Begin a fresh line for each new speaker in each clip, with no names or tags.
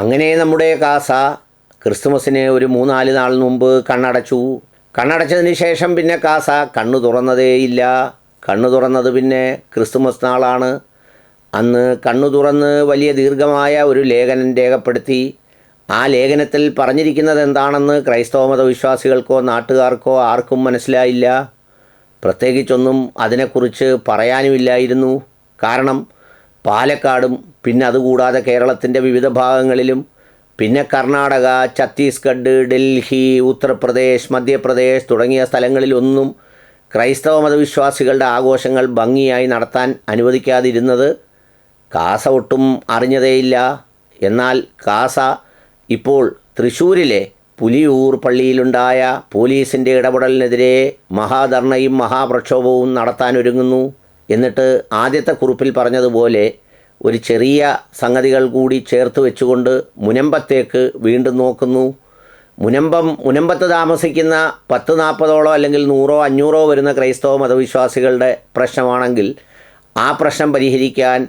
അങ്ങനെ നമ്മുടെ കാസ ക്രിസ്തുമസിന് ഒരു മൂന്നാൽ നാൾ മുമ്പ് കണ്ണടച്ചു. കണ്ണടച്ചതിന് ശേഷം പിന്നെ കാസ കണ്ണു തുറന്നതേയില്ല കണ്ണു തുറന്നത് പിന്നെ ക്രിസ്തുമസ് നാളാണ്. അന്ന് കണ്ണു തുറന്ന് വലിയ ദീർഘമായ ഒരു ലേഖനം രേഖപ്പെടുത്തി. ആ ലേഖനത്തിൽ പറഞ്ഞിരിക്കുന്നത് എന്താണെന്ന് ക്രൈസ്തവ മതവിശ്വാസികൾക്കോ നാട്ടുകാർക്കോ ആർക്കും മനസ്സിലായില്ല. പ്രത്യേകിച്ചൊന്നും അതിനെക്കുറിച്ച് പറയാനുമില്ലായിരുന്നു. കാരണം പാലക്കാടും പിന്നെ അതുകൂടാതെ കേരളത്തിന്റെ വിവിധ ഭാഗങ്ങളിലും പിന്നെ കർണാടക ഛത്തീസ്ഗഡ് ഡൽഹി ഉത്തർപ്രദേശ് മധ്യപ്രദേശ് തുടങ്ങിയ സ്ഥലങ്ങളിലൊന്നും ക്രൈസ്തവ മതവിശ്വാസികളുടെ ആഘോഷങ്ങൾ ഭംഗിയായി നടത്താൻ അനുവദിക്കാതിരുന്നത് കാസ ഒട്ടും അറിഞ്ഞതേയില്ല. എന്നാൽ കാസ ഇപ്പോൾ തൃശ്ശൂരിലെ പുലിയൂർ പള്ളിയിലുണ്ടായ പോലീസിന്റെ ഇടപെടലിനെതിരെ മഹാധർണയും മഹാപ്രക്ഷോഭവും നടത്താനൊരുങ്ങുന്നു. എന്നിട്ട് ആദ്യത്തെ കുറിപ്പിൽ പറഞ്ഞതുപോലെ ഒരു ചെറിയ സംഗതികൾ കൂടി ചേർത്ത് വെച്ചുകൊണ്ട് മുനമ്പത്തേക്ക് വീണ്ടും നോക്കുന്നു. മുനമ്പം മുനമ്പത്ത് താമസിക്കുന്ന പത്ത് നാൽപ്പതോളോ അല്ലെങ്കിൽ നൂറോ അഞ്ഞൂറോ വരുന്ന ക്രൈസ്തവ മതവിശ്വാസികളുടെ പ്രശ്നമാണെങ്കിൽ ആ പ്രശ്നം പരിഹരിക്കാൻ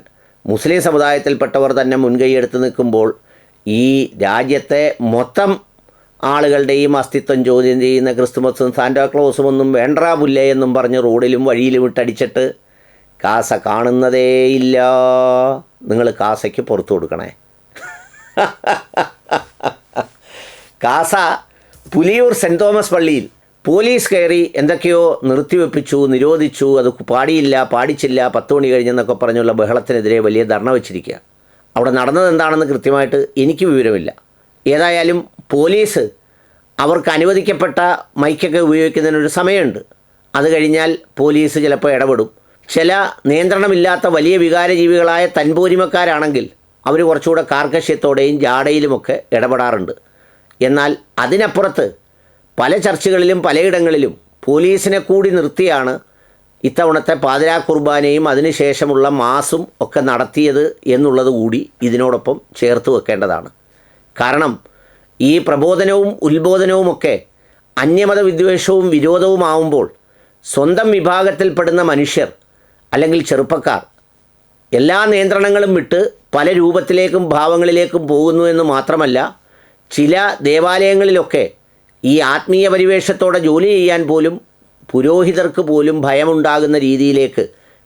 മുസ്ലിം സമുദായത്തിൽപ്പെട്ടവർ തന്നെ മുൻകൈയെടുത്ത് നിൽക്കുമ്പോൾ ഈ രാജ്യത്തെ മൊത്തം ആളുകളുടെയും അസ്തിത്വം ചോദ്യം ചെയ്യുന്ന ക്രിസ്തുമസും സാന്റാക്ലോസും ഒന്നും വേണ്ടാ പുല്ലേ എന്നും പറഞ്ഞ് റോഡിലും വഴിയിലും ഇട്ടടിച്ചിട്ട് കാസ കാണുന്നതേയില്ല നിങ്ങൾ കാസയ്ക്ക് പുറത്തു കൊടുക്കണേ. കാസ പുലിയൂർ സെന്റ് തോമസ് പള്ളിയിൽ പോലീസ് കയറി എന്തൊക്കെയോ നിർത്തിവെപ്പിച്ചു നിരോധിച്ചു. അത് പാടിയില്ല പാടിച്ചില്ല പത്ത് മണി കഴിഞ്ഞെന്നൊക്കെ പറഞ്ഞുള്ള ബഹളത്തിനെതിരെ വലിയ ധർണ വെച്ചിരിക്കുക. അവിടെ നടന്നത് എന്താണെന്ന് കൃത്യമായിട്ട് എനിക്ക് വിവരമില്ല. ഏതായാലും പോലീസ് അവർക്ക് അനുവദിക്കപ്പെട്ട മൈക്കൊക്കെ ഉപയോഗിക്കുന്നതിനൊരു സമയമുണ്ട്. അത് കഴിഞ്ഞാൽ പോലീസ് ചിലപ്പോൾ ഇടപെടും. ചില നിയന്ത്രണമില്ലാത്ത വലിയ വികാരജീവികളായ തൻപൂരിമക്കാരാണെങ്കിൽ അവർ കുറച്ചുകൂടെ കാർക്കശ്യത്തോടെയും ജാടയിലുമൊക്കെ ഇടപെടാറുണ്ട്. എന്നാൽ അതിനപ്പുറത്ത് പല ചർച്ചകളിലും പലയിടങ്ങളിലും പോലീസിനെ കൂടി നിർത്തിയാണ് ഇത്തവണത്തെ പാതിരാ കുർബാനയും അതിനുശേഷമുള്ള മാസും ഒക്കെ നടത്തിയത് എന്നുള്ളത് കൂടി ഇതിനോടൊപ്പം ചേർത്ത് വെക്കേണ്ടതാണ്. കാരണം ഈ പ്രബോധനവും ഉത്ബോധനവുമൊക്കെ അന്യമത വിദ്വേഷവും വിരോധവുമാവുമ്പോൾ സ്വന്തം വിഭാഗത്തിൽപ്പെടുന്ന മനുഷ്യർ അല്ലെങ്കിൽ ചെറുപ്പക്കാർ എല്ലാ നിയന്ത്രണങ്ങളും വിട്ട് പല രൂപത്തിലേക്കും ഭാവങ്ങളിലേക്കും പോകുന്നു എന്ന് മാത്രമല്ല ചില ദേവാലയങ്ങളിലൊക്കെ ഈ ആത്മീയ പരിവേഷത്തോടെ ജോലി ചെയ്യാൻ പോലും പുരോഹിതർക്ക് പോലും ഭയമുണ്ടാകുന്ന രീതിയിലേക്ക്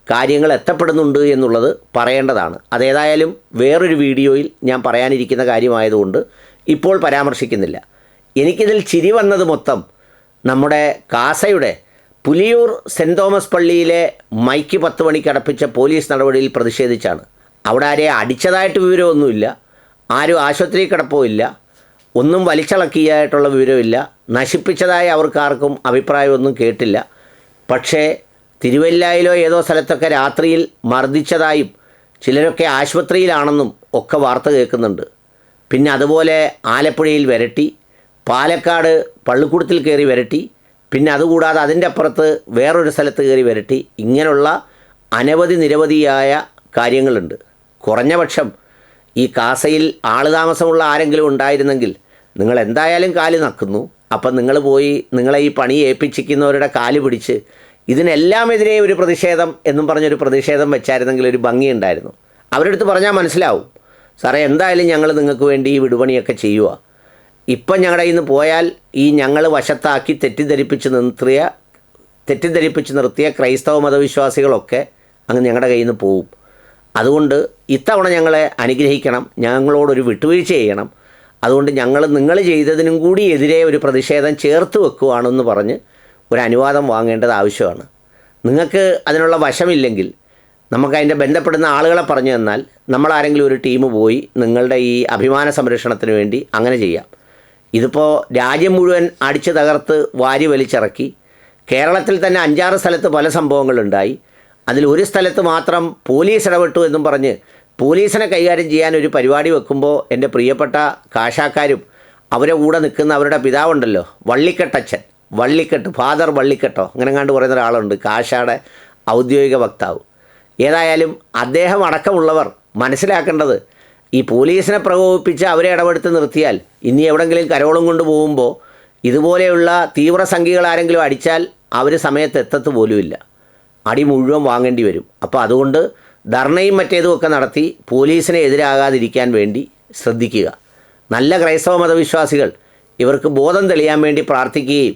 കാര്യങ്ങൾ എത്തപ്പെടുന്നുണ്ട് എന്നുള്ളത് പറയേണ്ടതാണ്. അതേതായാലും വേറൊരു വീഡിയോയിൽ ഞാൻ പറയാനിരിക്കുന്ന കാര്യമായതുകൊണ്ട് ഇപ്പോൾ പരാമർശിക്കുന്നില്ല. എനിക്കിതിൽ ചിരി വന്നത് മൊത്തം നമ്മുടെ കാസയുടെ പുലിയൂർ സെന്റ് തോമസ് പള്ളിയിലെ മൈക്ക് പത്ത് മണിക്ക് അടപ്പിച്ച പോലീസ് നടപടിയിൽ പ്രതിഷേധിച്ചാണ്. അവിടെ ആരെ അടിച്ചതായിട്ട് വിവരമൊന്നുമില്ല. ആരും ആശുപത്രി കിടപ്പോ ഇല്ല ഒന്നും വലിച്ചളക്കിയായിട്ടുള്ള വിവരമില്ല. നശിപ്പിച്ചതായി അവർക്കാർക്കും അഭിപ്രായമൊന്നും കേട്ടില്ല. പക്ഷേ തിരുവല്ലായിലോ ഏതോ സ്ഥലത്തൊക്കെ രാത്രിയിൽ മർദ്ദിച്ചതായും ചിലരൊക്കെ ആശുപത്രിയിലാണെന്നും ഒക്കെ വാർത്ത കേൾക്കുന്നുണ്ട്. പിന്നെ അതുപോലെ ആലപ്പുഴയിൽ വരട്ടി പാലക്കാട് പള്ളിക്കൂടത്തിൽ കയറി വരട്ടി പിന്നെ അതുകൂടാതെ അതിന്റെ അപ്പുറത്ത് വേറൊരു സ്ഥലത്ത് കയറി വരട്ടി ഇങ്ങനെയുള്ള അനവധി നിരവധിയായ കാര്യങ്ങളുണ്ട്. കുറഞ്ഞ പക്ഷം ഈ കാസയിൽ ആളുതാമസമുള്ള ആരെങ്കിലും ഉണ്ടായിരുന്നെങ്കിൽ നിങ്ങൾ എന്തായാലും കാൽ നക്കുന്നു. അപ്പം നിങ്ങൾ പോയി നിങ്ങളെ ഈ പണി ഏൽപ്പിച്ചിരിക്കുന്നവരുടെ കാൽ പിടിച്ച് ഇതിനെല്ലാമെതിരെ ഒരു പ്രതിഷേധം എന്നും പറഞ്ഞൊരു പ്രതിഷേധം വെച്ചായിരുന്നെങ്കിൽ ഒരു ഭംഗിയുണ്ടായിരുന്നു അവരുടെ അടുത്ത് പറഞ്ഞാൽ മനസ്സിലാവും. സാറേ എന്തായാലും ഞങ്ങൾ നിങ്ങൾക്ക് വേണ്ടി ഈ വിടുപണിയൊക്കെ ചെയ്യുക. ഇപ്പം ഞങ്ങളുടെ ഇന്ന് പോയാൽ ഈ ഞങ്ങൾ വശത്താക്കി തെറ്റിദ്ധരിപ്പിച്ച് നിർത്തിയ തെറ്റിദ്ധരിപ്പിച്ച് നിർത്തിയ ക്രൈസ്തവ മതവിശ്വാസികളൊക്കെ അങ്ങ് ഞങ്ങളുടെ കയ്യിൽ നിന്ന് പോവും. അതുകൊണ്ട് ഇത്തവണ ഞങ്ങളെ അനുഗ്രഹിക്കണം ഞങ്ങളോടൊരു വിട്ടുവീഴ്ച ചെയ്യണം. അതുകൊണ്ട് ഞങ്ങൾ നിങ്ങൾ ചെയ്തതിനും കൂടി എതിരെ ഒരു പ്രതിഷേധം ചേർത്ത് വെക്കുവാണെന്ന് പറഞ്ഞ് ഒരു അനുവാദം വാങ്ങേണ്ടത് ആവശ്യമാണ്. നിങ്ങൾക്ക് അതിനുള്ള വശമില്ലെങ്കിൽ നമുക്ക് അതിന്റെ ബന്ധപ്പെടുന്ന ആളുകളെ പറഞ്ഞു തന്നാൽ നമ്മളാരെങ്കിലും ഒരു ടീം പോയി നിങ്ങളുടെ ഈ അഭിമാന സംരക്ഷണത്തിന് വേണ്ടി അങ്ങനെ ചെയ്യാം. ഇതിപ്പോൾ രാജ്യം മുഴുവൻ അടിച്ചു തകർത്ത് വാരി വലിച്ചിറക്കി. കേരളത്തിൽ തന്നെ അഞ്ചാറ് സ്ഥലത്ത് പല സംഭവങ്ങളുണ്ടായി. അതിൽ ഒരു സ്ഥലത്ത് മാത്രം പോലീസ് ഇടപെട്ടു എന്നും പറഞ്ഞ് പോലീസിനെ കൈകാര്യം ചെയ്യാൻ ഒരു പരിപാടി വെക്കുമ്പോൾ എന്റെ പ്രിയപ്പെട്ട കാശാക്കാരും അവരെ കൂടെ നിൽക്കുന്ന അവരുടെ പിതാവുണ്ടല്ലോ വള്ളിക്കെട്ടച്ഛൻ വള്ളിക്കെട്ട് ഫാദർ വള്ളിക്കെട്ടോ അങ്ങനെ കണ്ട് പറയുന്ന ഒരാളുണ്ട് കാശാടെ ഔദ്യോഗിക വക്താവ്. ഏതായാലും അദ്ദേഹം അടക്കമുള്ളവർ മനസ്സിലാക്കേണ്ടത് ഈ പോലീസിനെ പ്രകോപിപ്പിച്ച് അവരെ ഇടപെടുത്ത് നിർത്തിയാൽ ഇനി എവിടെങ്കിലും കരോളും കൊണ്ട് പോകുമ്പോൾ ഇതുപോലെയുള്ള തീവ്ര സംഖ്യകൾ ആരെങ്കിലും അടിച്ചാൽ അവർ സമയത്ത് എത്തത്ത് പോലുമില്ല. അടി മുഴുവൻ വാങ്ങേണ്ടി വരും. അപ്പോൾ അതുകൊണ്ട് ധർണയും മറ്റേതും ഒക്കെ നടത്തി പോലീസിനെ എതിരാകാതിരിക്കാൻ വേണ്ടി ശ്രദ്ധിക്കുക. നല്ല ക്രൈസ്തവ മതവിശ്വാസികൾ ഇവർക്ക് ബോധം തെളിയാൻ വേണ്ടി പ്രാർത്ഥിക്കുകയും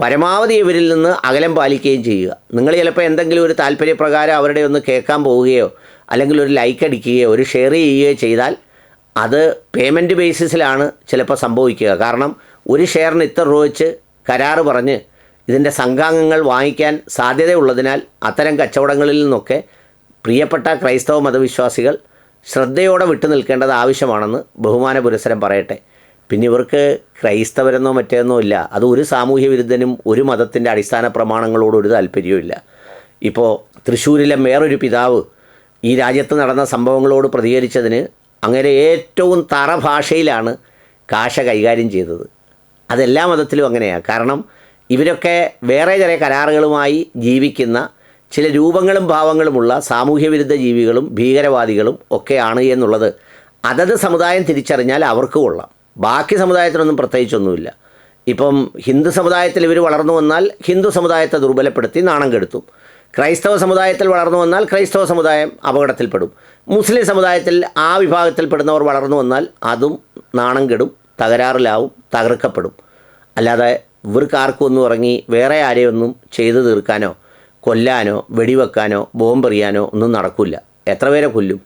പരമാവധി ഇവരിൽ നിന്ന് അകലം പാലിക്കുകയും ചെയ്യുക. നിങ്ങൾ ചിലപ്പോൾ എന്തെങ്കിലും ഒരു താല്പര്യപ്രകാരം അവരുടെ ഒന്ന് കേൾക്കാൻ പോവുകയോ അല്ലെങ്കിൽ ഒരു ലൈക്ക് അടിക്കുകയോ ഒരു ഷെയർ ചെയ്യുകയോ ചെയ്താൽ അത് പേയ്മെന്റ് ബേസിസിലാണ് ചിലപ്പോൾ സംഭവിക്കുക. കാരണം ഒരു ഷെയറിന് ഇത്ര രൂപ വെച്ച് കരാറ് പറഞ്ഞ് ഇതിന്റെ സംഘാംഗങ്ങൾ വാങ്ങിക്കാൻ സാധ്യതയുള്ളതിനാൽ അത്തരം കച്ചവടങ്ങളിൽ നിന്നൊക്കെ പ്രിയപ്പെട്ട ക്രൈസ്തവ മതവിശ്വാസികൾ ശ്രദ്ധയോടെ വിട്ടു നിൽക്കേണ്ടത് ആവശ്യമാണെന്ന് ബഹുമാന പുരസരം പറയട്ടെ. പിന്നെ ഇവർക്ക് ക്രൈസ്തവരെന്നോ മറ്റേന്നോ ഇല്ല. അത് ഒരു സാമൂഹ്യ വിരുദ്ധനും ഒരു മതത്തിന്റെ അടിസ്ഥാന പ്രമാണങ്ങളോട് ഒരു താല്പര്യവും ഇല്ല ഇപ്പോൾ തൃശ്ശൂരിലെ വേറൊരു പിതാവ് ഈ രാജ്യത്ത് നടന്ന സംഭവങ്ങളോട് പ്രതികരിച്ചതിന് അങ്ങനെ ഏറ്റവും തറ ഭാഷയിലാണ് കാശ കൈകാര്യം ചെയ്തത്. അതെല്ലാ മതത്തിലും അങ്ങനെയാണ് കാരണം ഇവരൊക്കെ വേറെ ചില കരാറുകളുമായി ജീവിക്കുന്ന ചില രൂപങ്ങളും ഭാവങ്ങളുമുള്ള സാമൂഹ്യ വിരുദ്ധ ജീവികളും ഭീകരവാദികളും ഒക്കെയാണ് എന്നുള്ളത് അതത് സമുദായം തിരിച്ചറിഞ്ഞാൽ അവർക്ക് കൊള്ളാം. ബാക്കി സമുദായത്തിനൊന്നും പ്രത്യേകിച്ചൊന്നുമില്ല. ഇപ്പം ഹിന്ദു സമുദായത്തിൽ ഇവർ വളർന്നു വന്നാൽ ഹിന്ദു സമുദായത്തെ ദുർബലപ്പെടുത്തി നാണം കെടുത്തും. ക്രൈസ്തവ സമുദായത്തിൽ വളർന്നു വന്നാൽ ക്രൈസ്തവ സമുദായം അപകടത്തിൽപ്പെടും. മുസ്ലിം സമുദായത്തിൽ ആ വിഭാഗത്തിൽപ്പെടുന്നവർ വളർന്നു വന്നാൽ അതും നാണം കെടും തകരാറിലാവും തകർക്കപ്പെടും. അല്ലാതെ ഇവർക്ക് ആർക്കും ഒന്നും ഇറങ്ങി വേറെ ആരെയൊന്നും ചെയ്തു തീർക്കാനോ കൊല്ലാനോ വെടിവെക്കാനോ ബോംബെറിയാനോ ഒന്നും നടക്കില്ല എത്ര പേരെ കൊല്ലും?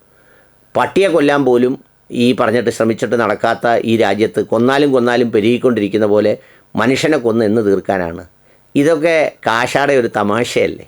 പട്ടിയെ കൊല്ലാൻ പോലും ഈ പറഞ്ഞിട്ട് ശ്രമിച്ചിട്ട് നടക്കാത്ത ഈ രാജ്യത്ത് കൊന്നാലും കൊന്നാലും പെരുകിക്കൊണ്ടിരിക്കുന്ന പോലെ മനുഷ്യനെ കൊന്ന് എന്ന് തീർക്കാനാണ്. ഇതൊക്കെ കാശാടെ ഒരു തമാശയല്ലേ?